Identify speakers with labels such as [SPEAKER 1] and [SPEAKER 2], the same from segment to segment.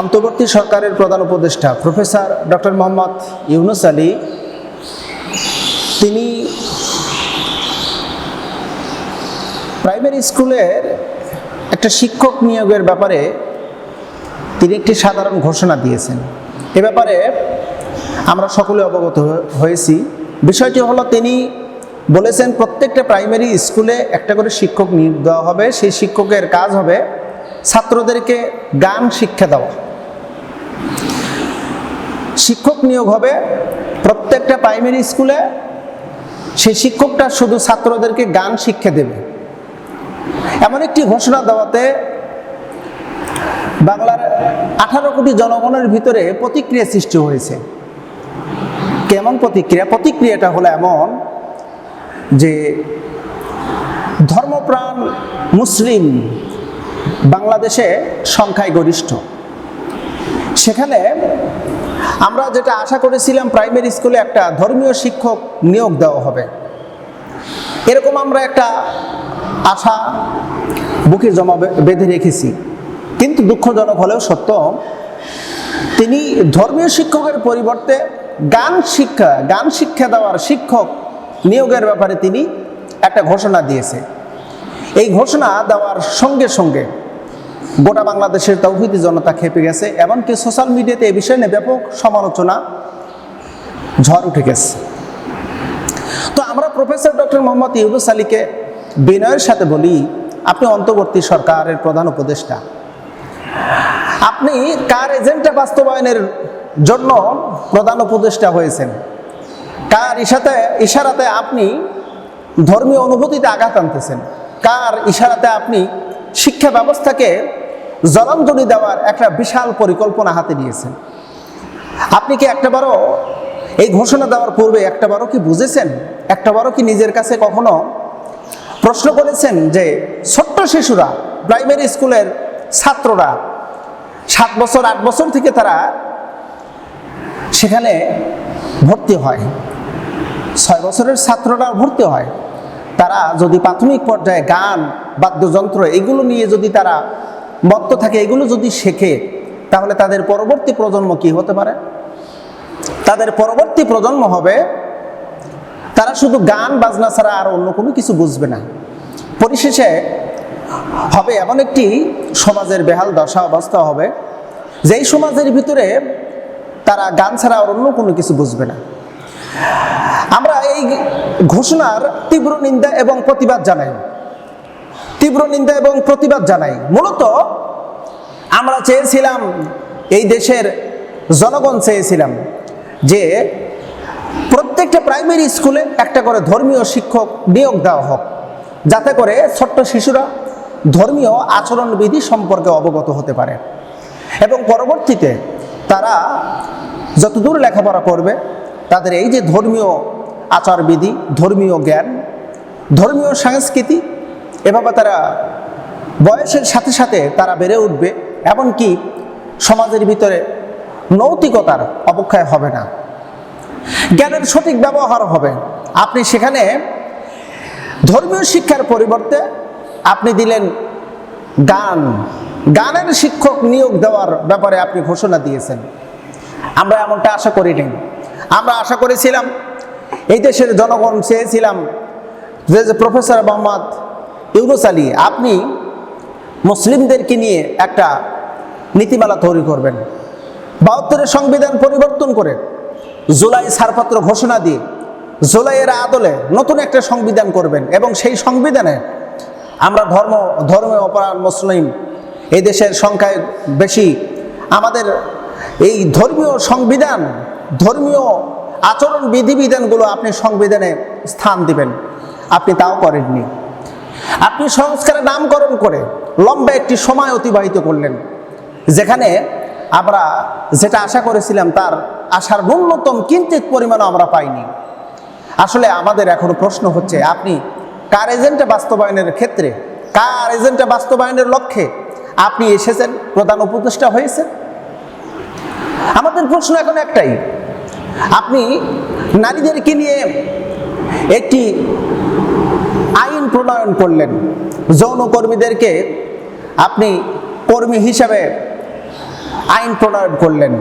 [SPEAKER 1] অন্তর্বর্তী সরকারের প্রধান উপদেষ্টা প্রফেসর ডক্টর মোহাম্মদ ইউনুস আলী, তিনি প্রাইমারি স্কুলের একটা শিক্ষক নিয়োগের ব্যাপারে তিনি একটি সাধারণ ঘোষণা দিয়েছেন। এ ব্যাপারে আমরা সকলে অবগত হয়েছি। বিষয়টি হলো, তিনি বলেছেন প্রত্যেকটা প্রাইমারি স্কুলে একটা করে শিক্ষক নিয়োগ দেওয়া হবে। সেই শিক্ষকের কাজ হবে ছাত্রদেরকে গান শিক্ষা দেওয়া। শিক্ষক নিয়োগ হবে প্রত্যেকটা প্রাইমারি স্কুলে সেই শিক্ষকটা শুধু ছাত্রদেরকে গান শিক্ষা দেবে। এমন একটি ঘোষণা দেওয়াতে বাংলার আঠারো কোটি জনগণের ভিতরে প্রতিক্রিয়া সৃষ্টি হয়েছে। কেমন প্রতিক্রিয়া? প্রতিক্রিয়াটা হলো এমন যে ধর্মপ্রাণ মুসলিম বাংলাদেশে সংখ্যায় গরিষ্ঠ। সেখানে আমরা যেটা আশা করেছিলাম প্রাইমারি স্কুলে একটা ধর্মীয় শিক্ষক নিয়োগ দেওয়া হবে। এরকম আমরা একটা আশা বুকে জমা বেঁধে রেখেছি। কিন্তু দুঃখজনক হলেও সত্য, তিনি ধর্মীয় শিক্ষকের পরিবর্তে গান শিক্ষা গান শিক্ষা দেওয়ার শিক্ষক নিয়োগের ব্যাপারে তিনি একটা ঘোষণা দিয়েছে। এই ঘোষণা দেওয়ার সঙ্গে সঙ্গে গোটা বাংলাদেশের তৌহিদি জনতা খেপে গেছে, এমনকি সোশ্যাল মিডিয়াতে এ বিষয় নিয়ে ব্যাপক সমালোচনা ঝড় উঠে গেছে। তো আমরা প্রফেসর ডক্টর মোহাম্মদ ইউবুস আলীকে বিনয়ের সাথে বলি, আপনি অন্তর্বর্তী সরকারের প্রধান উপদেষ্টা। আপনি কার এজেন্ডা বাস্তবায়নের জন্য প্রধান উপদেষ্টা হয়েছেন? কার ইশাতে, ইশারাতে আপনি ধর্মীয় অনুভূতিতে আঘাত আনতেছেন? কার ইশারাতে আপনি শিক্ষা ব্যবস্থাকে জলাঞ্জলি দেওয়ার একটা বিশাল পরিকল্পনা হাতে নিয়েছেন। আপনি কি একটাবারও এই ঘোষণা দেওয়ার পূর্বে একটাবারও কি বুঝেছেন? একটাবারও কি নিজের কাছে কখনো প্রশ্ন করেছেন যে ছোট্ট শিশুরা, প্রাইমারি স্কুলের ছাত্ররা সাত বছর, আট বছর থেকে তারা সেখানে ভর্তি হয়। ছয় বছরের ছাত্ররা ভর্তি হয়। তারা যদি প্রাথমিক পর্যায়ে গান, বাদ্যযন্ত্র এগুলো নিয়ে যদি তারা মত্ত থাকে এগুলো যদি শেখে, তাহলে তাদের পরবর্তী প্রজন্ম কি হতে পারে? তাদের পরবর্তী প্রজন্ম হবে, তারা শুধু গান, বাজনা ছাড়া আর অন্য কোনো কিছু বুঝবে না। পরিশেষে হবে এমন একটি সমাজের বেহাল দশা, অবস্থা হবে, যেই সমাজের ভিতরে তারা গান ছাড়া আর অন্য কোনো কিছু বুঝবে না। আমরা এই ঘোষণার তীব্র নিন্দা এবং প্রতিবাদ জানাই। তীব্র নিন্দা এবং প্রতিবাদ জানাই। মূলত আমরা চেয়েছিলাম, এই দেশের জনগণ চেয়েছিলাম যে প্রত্যেকটা প্রাইমারি স্কুলে একটা করে ধর্মীয় শিক্ষক নিয়োগ দেওয়া হোক, যাতে করে ছোট্ট শিশুরা ধর্মীয় আচরণবিধি সম্পর্কে অবগত হতে পারে। এবং পরবর্তীতে তারা যতদূর লেখাপড়া করবে, তাদের এই যে ধর্মীয় আচারবিধি, ধর্মীয় জ্ঞান, ধর্মীয় সংস্কৃতি এভাবে তারা বয়সের সাথে সাথে তারা বেড়ে উঠবে, এমনকি সমাজের ভিতরে নৈতিকতার অবক্ষয় হবে না। জ্ঞানের সঠিক ব্যবহার হবে। আপনি সেখানে ধর্মীয় শিক্ষার পরিবর্তে আপনি দিলেন গান। গানের শিক্ষক নিয়োগ দেওয়ার ব্যাপারে আপনি ঘোষণা দিয়েছেন। আমরা এমনটা আশা করিনি। আমরা আশা করেছিলাম, এই দেশের জনগণ চেয়েছিলাম যে প্রফেসর মোহাম্মদ ইউনুস আলী আপনি মুসলিমদেরকে নিয়ে একটা নীতিমালা তৈরি করবেন। বাহাত্তরের সংবিধান পরিবর্তন করে জুলাই ছাড়পত্র ঘোষণা দিয়ে জুলাইয়ের আদলে নতুন একটা সংবিধান করবেন এবং সেই সংবিধানে আমরা ধর্ম, ধর্মে অপরাধ মুসলিম এই দেশের সংখ্যায় বেশি আমাদের এই ধর্মীয় সংবিধান, ধর্মীয় আচরণ বিধিবিধানগুলো আপনি সংবিধানে স্থান দিবেন। আপনি তাও করেননি। আপনি সংস্কারের নামকরণ করে লম্বা একটি সময় অতিবাহিত করলেন। যেখানে আমরা যেটা আশা করেছিলাম তার আশার ন্যূনতম কিঞ্চিত পরিমাণও আমরা পাইনি। আসলে আমাদের এখন প্রশ্ন হচ্ছে, আপনি কার এজেন্টে বাস্তবায়নের ক্ষেত্রে, কার এজেন্টে বাস্তবায়নের লক্ষ্যে আপনি এসেছেন, প্রধান উপদেষ্টা হয়েছেন? আমাদের প্রশ্ন এখন একটাই, আপনি নারীদেরকে নিয়ে একটি আইন প্রণয়ন করলেন। যৌনকর্মীদেরকে আপনি কর্মী হিসাবে আইন প্রণয়ন করলেন।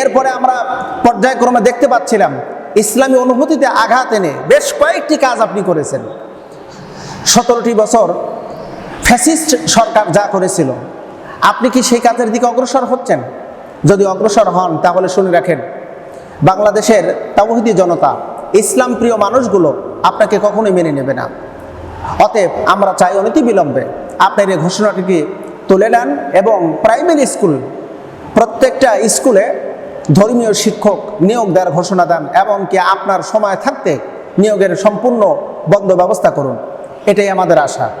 [SPEAKER 1] এরপরে আমরা পর্যায়ক্রমে দেখতে পাচ্ছিলাম, ইসলামী অনুভূতিতে আঘাত এনে বেশ কয়েকটি কাজ আপনি করেছেন। সতেরোটি বছর ফ্যাসিস্ট সরকার যা করেছিল, আপনি কি সেই কাজের দিকে অগ্রসর হচ্ছেন? যদি অগ্রসর হন, তাহলে শুনে রাখেন, বাংলাদেশের তাওহিদি জনতা, ইসলাম প্রিয় মানুষগুলো আপনাকে কখনোই মেনে নেবে না। অতএব আমরা চাই অনতি বিলম্বে আপনার এই ঘোষণাটিকে তুলে নেন এবং প্রাইমারি স্কুল, প্রত্যেকটা স্কুলে ধর্মীয় শিক্ষক নিয়োগ দেওয়ার ঘোষণা দেন এবং কি আপনার সময় থাকতে নিয়োগের সম্পূর্ণ বন্ধ ব্যবস্থা করুন। এটাই আমাদের আশা।